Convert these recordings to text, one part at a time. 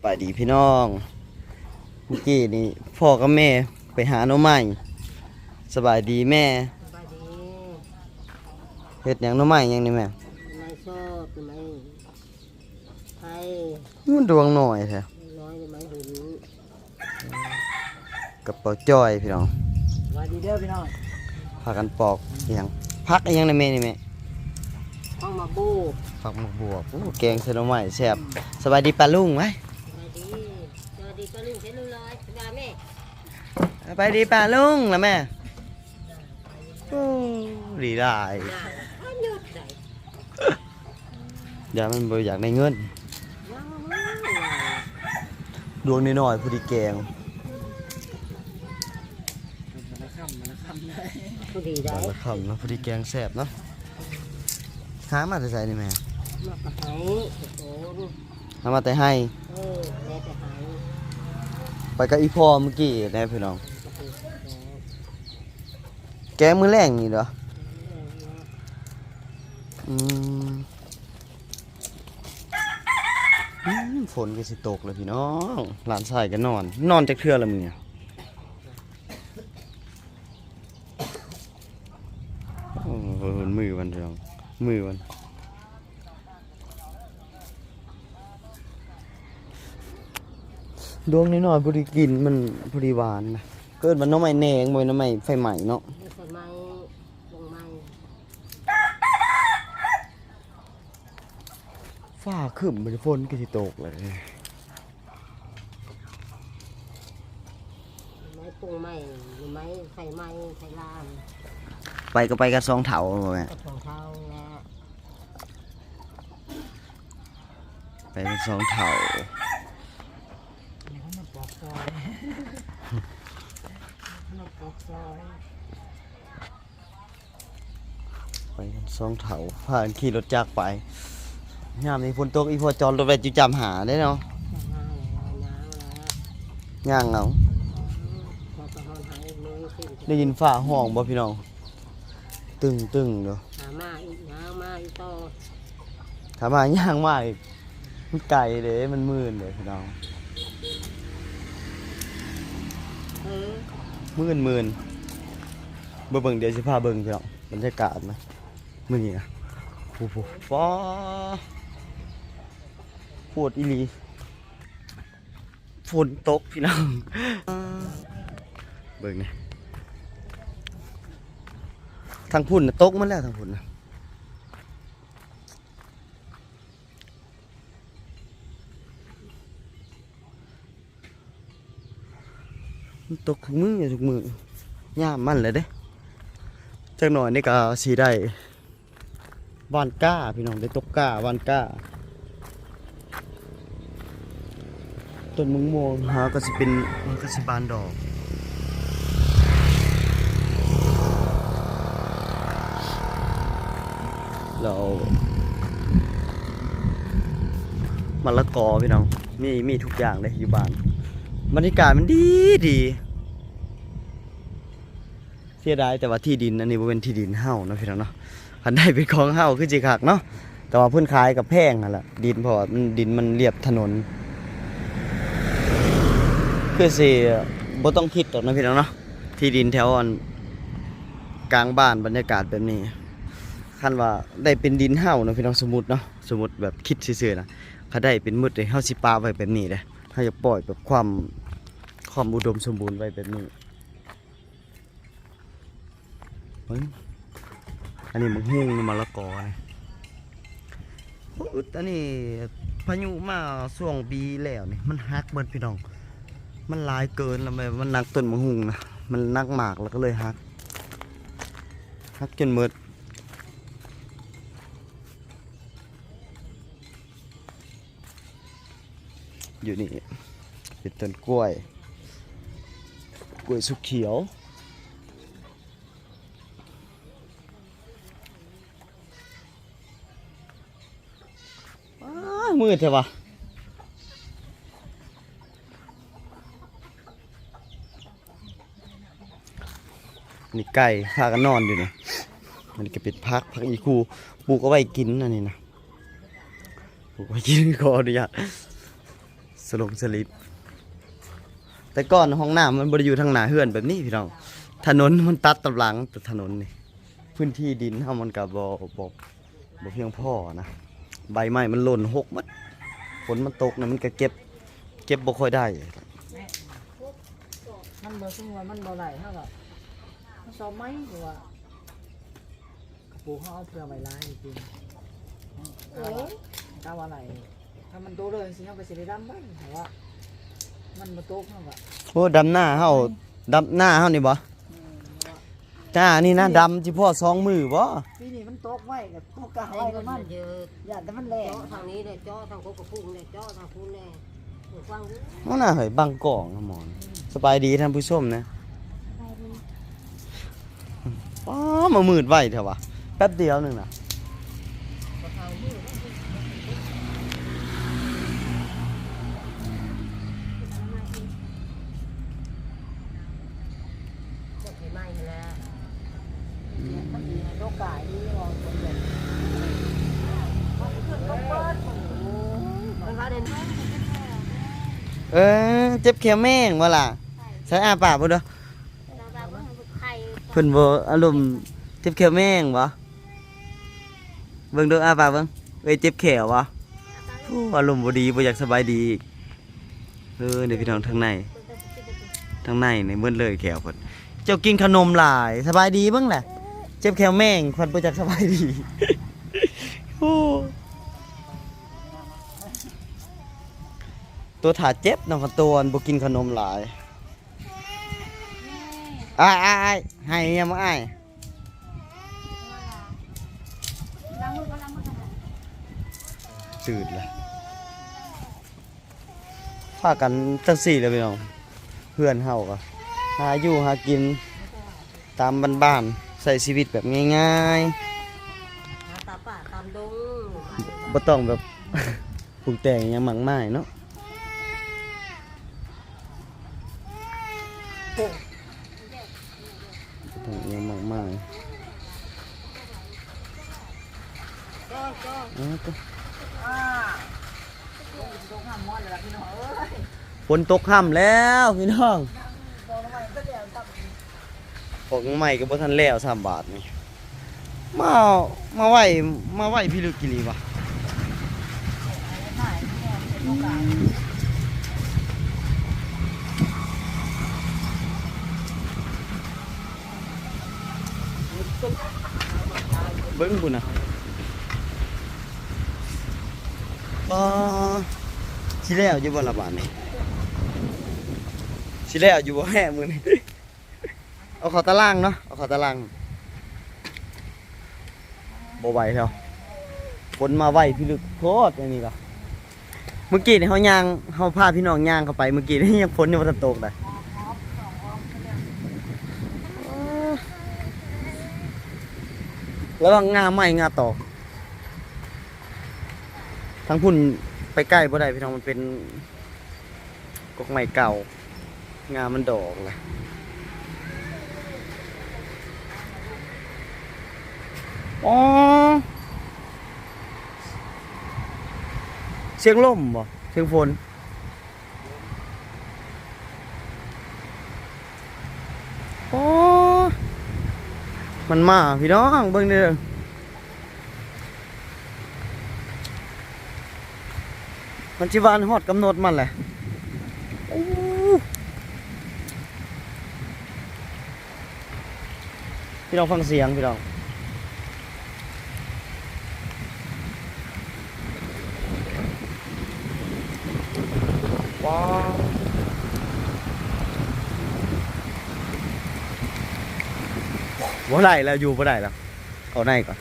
สบายดีพี่น้อง เมื่อกี้นี่พ่อกับแม่ไปหาหน่อไม้สบายดีแม่สบายดีเฮ็ดหยังหน่อไม้หยังนี่แม่ไม่ชอบไม่ไทยมันดวงหน่อยแท้น้อยไม่หุนกับเปาจ้อยพี่น้องสบายดีเด้อพี่น้องพากันปอกอิหยังพักอิหยังในแม่นี่แม่ห้องมาบูผักหมกบวบโอ้แกงใส่หน่อไม้แซ่บสบายดีปลาลุงไหมสบายดี สวัสดีก็ลุงเช่นลุงลอยสบายแม่สบายดีปลาลุงแล้วแม่โอ้ดีได้น่าอันหยุดได้อย่ามันบ่อยากได้เงินยังไม่ดวงน้อยๆผู้ดีแกงผู้ดีได้บางละคำเนาะผู้ดีแกงแซ่บเนาะหามาแต่ใส่นี่แม่มากระหายโอ้โหหามาแต่ให้เออแม่จะหาย ไปกับอีพ่อเมื่อกี้นะพี่น้อง แกมือแรงนี่เหรออืมอืมฝนก็สิตกเลยพี่น้องหลานชายก็นอน นอนจากเทื่อละมึงเนี่ยมือวันพี่น้องมือวัน ดวงน้อยๆพอดีกินมันพอดีหวานนะเกิดมันน้องใหม่แหนงบ่น้องใหม่ไฟใหม่เนาะไม่ใช่ไม้ลงไม้ฟ้าครึ้มมันฝนก็สิตกเลยไม้ปรุงไม้ไม้ใส่ไม้ใส่ลามไปก็ไปกันสองเถาบ่แม่กระถางเท้าแล้ว ไปกันสองเถา นี่เขามาปอกซอย มาปอยไปกันสองเถาพากันขี่รถจักรไปยามนี้ฝนตกอีพอจอดรถไปจุจำหาได้เนาะจะหาแล้วน้ำแล้วย่างเอาพอจะหอนหายมือขึ้นได้ยินฟ้าห้องบ่พี่น้อง ตึงตึงเด้อหามาอีกน้ำมาอีกต่อถามมาย่างมากอีกมันไกลเด้มันมืดเลยพี่น้อง เออ มื่นมืนเบิ่งเบิ่งเดี๋ยวสิพาเบิ่งพี่น้องบรรยากาศไหมื้อนี้นะโอ้โหฟ้าฝนอีลีฝนตกพี่น้องเบิ่งนี่ทางพุ่นนะตกมาแล้วทางพุ่นนะ ตกมือทุกมือย่ามมันเลยเด้จักหน่อยนี่ก็สีได้วานก้าพี่น้องได้ตกก้าวานก้าต้นมะม่วงหาก็สิเป็นมันก็สิบานดอกเรามะละกอพี่น้องมีมีทุกอย่างเลยอยู่บ้าน บรรยากาศมันดีดีเสียดายแต่ว่าที่ดินอันนี้บ่เป็นที่ดินเฮานะพี่น้องเนาะคันได้เป็นของเฮาคือสิคักเนาะแต่ว่าเพิ่นขายกับแพงนั่นแหละดินพราะว่ามันดินมันเรียบถนน คือสิบ่ต้องคิดตอกนะพี่น้องเนาะที่ดินแถวอันกลางบ้านบรรยากาศแบบนี้คันว่าได้เป็นดินเฮานะพี่น้องสมมุติเนาะสมมุติแบบคิดซื่อๆนะถ้าได้เป็นมืดเลยเฮาสิปาไว้แบบนี้เด้ เฮาจะปล่อยแบบความความอุดมสมบูรณ์ไว้แบบนี้เฮ้ยอันนี้มันหุ้งมะละกอนี่อนอันนี้พายุมาช่วงปีแล้วนี่มันฮักเบิดพี่น้อง มันลายเกินแล้วมันนักต้นมะฮุงนะ มันนักหมากแล้วก็เลยหักหักจนหมด อยู่นี่เป็นต้นกล้วย กล้วยสุกเขียวอ้ามืดใช่ปะนี่ไก่พากันนอนอยู่นี่มันก็เป็นพักพักอีคูปลูกเอาไว้กินอันนี้นะปลูกไว้กินขออนุญาต สลงสลิป แต่ก่อนห้องน้ำมันบริอยู่ทางหน้าเฮือนแบบนี้พี่น้อง ถนนมันตัดตำหลังแต่ถนนนี่พื้นที่ดินเฮามันก็บ่บ่บ่เพียงพอนะ ใบไม้มันหล่นหกหมัดฝนมันตกนะมันก็เก็บ เก็บบ่ค่อยได้ มันบ่สมว่ามันบ่ไหลเท่ากับมันซ้อมไหมหรือว่ากระปูเขาเอาเพื่อไว้ร้ายจริงๆถ้าว่าถ้าว่าไหล ถ้ามันโตเลยสิเขาไปสิได้ดำบ้างแต่ว่ามันมาโตกเขาก็โอ้ดำหน้าเฮาดำหน้าเฮานี่บ่จ้านี่นะดำจิพ่อสองมือบ่ปีนี้มันโตกไว้กับโตกกะไอ้ไว้คกับนมัมันนเยอะอย่าแต่มันแหลกเจาะทางนี้เลยเจาะทางโคกระพุ้งเลยเจาะทางพุ้งเลยฟังดูมันน่าเฮ้ยบังกอกนะหมอนสบายดีท่านผู้ชมนะอ๋อมามืดไว้เถอะวะแป๊บเดียวหนึงน่ะ ทางมือจะไปไหม้แล้ว มันมีโรค กายนี่รอคนเดียวมันขึ้นต้องเปิดมันโอ้ยมันว่าเด่นเออเจ็บแขวแม่งวะล่ะใช้อาปากบ่เด้อเพิ่นบ่อารมณ์เจ็บแขวแม่งบ่เบิ่งเดูอาปากเบิ่งเอ้ยเจ็บแขวบ่โอ้อารมณ์บ่ดีบ่อยากสบายดีอีกเออเดี๋ยวพี่น้องทางในทางในนี่เบิ่นเลยแขวเพิ่นเจ้ากินขนมหลายสบายดีเบิ่งแหละ เจ็บแขวแม่งเพิ่นบ่อยากสบายดีโอ้ตัวถาเจ็บน้องกระตวนบ่กินขนมหลายอ้ายอ้ายอ้ายให้ยังบ่อ้ายตื่นละพากันจังสี่เลยพี่น้อง เพื่อนเฮาก็หาอยู่หากินตามบ้านๆใส่ชีวิตแบบง่ายหาตาป่าตามดงๆบ่ต้องแบบปรุงแต่งอิหยังมากมายเนาะบ่ต้องอิหยังมากมายเจาะเจาะเอาตัวอ่าโรคห้ามมอนเลยล่ะพี่น้องเอ้ยฝนตกค่ำแล้วพี่น้อง โดนทำไมก็เดี๋ยวตับ ของใหม่ก็บ่ทันแล้ว3บาทนี่มามาไหวมาไหวพี่ลึกกี่ลีวะเบิ้งพุ่นะบ่สิแล้วอยู่บ่ละบาทนี่สิแล้วอยู่บ่แห่มือนี้ เอาเข้าตารางเนาะเอาเข้าตารางบไหวแล้วฝนมาไหวพี่ลึกโคตรอันนี้ก็เมื่อกี้นี่เฮาย่างเฮาพาพี่น้องย่างเข้าไปเมื่อกี้นี่ยังฝนยังบ่ทันตกเลยแล้วงาใหม่งาตอกทั้งพุ่นไปใกล้บ่ได้พี่น้องมันเป็นกกใหม่เก่างามันดอกเลย อ๋อ เสียงลมบ่เสียงฝนโอ๋อมันมาพี่น้องเบิ่งเด้อมันสิวานฮอดกำหนดมันแหละโอ้พี่น้องฟังเสียงพี่น้องว้าว บ่ได้แล้วอยู่บ่ได้แล้วเอาในก่อน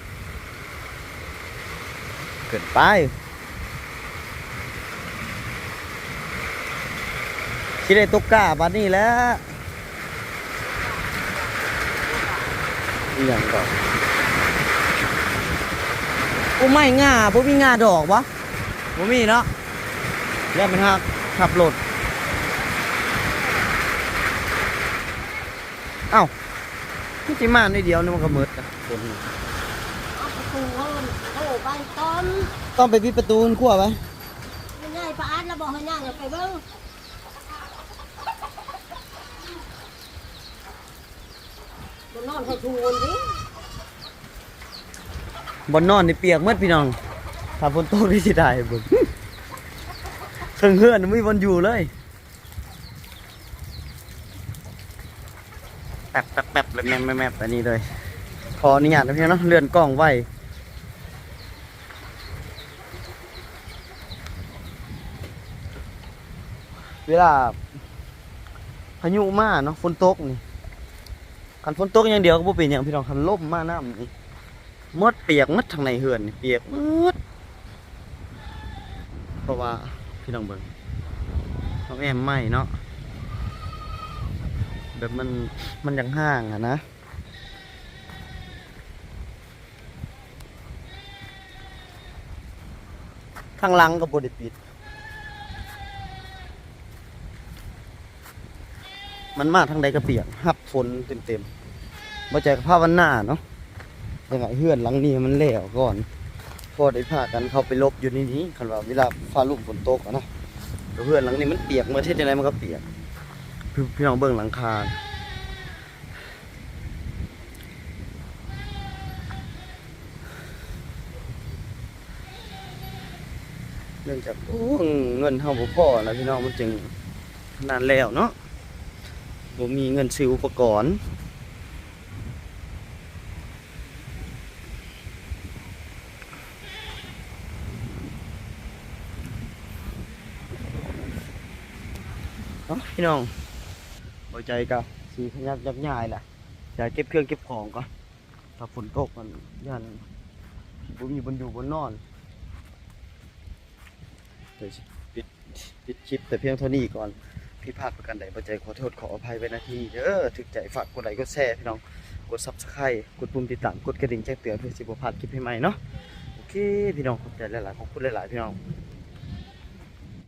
เกิดไปที่ได้ตุกกาบัดนี้แล้วอหย่างก่อนโอ้ไม่ง่าบ่มีง่าดอกวะบ่มีเนาะแล้วมันหักขับรถเอ้า ที่สิมาในเดียวนี่มันก็หมืดอะฝนเอาประตูเขาเขาไปต้นต้องไปปิดประตูขั้วไว้เให้ง่ายปลาอาร์ตแล้วบอกให้นั่งไปเบิ้งมันนอนให้ทูนดิบนนอนนี่เปียกหมดพี่น้องถ้าฝนตกนี่สิได้เบิ่งเทิงเฮือนไม่มีบนอยู่เลย ป๊บแป๊บแป๊บเลยแมบแมบแมบอันนี้เลย ขออนุญาตนะพี่น้องเนาะเลื่อนกล้องไว้เวลาพายุมาเนาะฝนตกนี่คันฝนตกอย่างเดียวก็บ่เป็นอย่างพี่น้องคันลมมาน้ำนี่มดเปียกมดทางในเฮือนเปียกมดเพราะว่าพี่น้องเบิ่งน้องแอมไหมเนาะ แบบมันมันยังห่างอะนะทางหลังก็บ่ได้ปิด มันมาทางใดก็เปียกหับฝนเต็มๆบ่ใจกับภาพวันหน้าเนาะยังไงเฮือนหลังนี้มันแล้วก่อน พอได้พากันเข้าไปลบอยู่ในนี้คันว่าเวลาฟ้าลุ่มฝนตกอะเนาะเฮือนหลังนี้มันเปียกเมื่อเทศจังไดมันก็เปียก พี่พี่น้องเบิ่งหลังคาเนื่องจากโอ้เงินเฮาบ่พอแล้วพี่น้องมันจึงนานแล้วเนาะผมมีเงินซื้ออุปกรณ์พี่น้อง พอใจกับสีขยับยับย่ายแหละอยากเก็บเครื่องเก็บของก่อนถ้าฝนตกมันยันผมมีบนอยู่บนนอนเดี๋ยวปิดปิดคลิปแต่เพียงเท่านี้ก่อนผิดพลาดประกันใดปรใจขอโทษขออภัยไว้นาทีเด้อถึกใจฝากกดไลค์กดแชร์พี่น้องกด Subscribe กดปุ่มติดตามกดกระดิ่งแจ้งเตือนเพื่อสิบ่พลาดคลิปใหม่ๆเนาะโอเคพี่น้องขอบใจหลายๆขอบคุณหลายๆพี่น้อง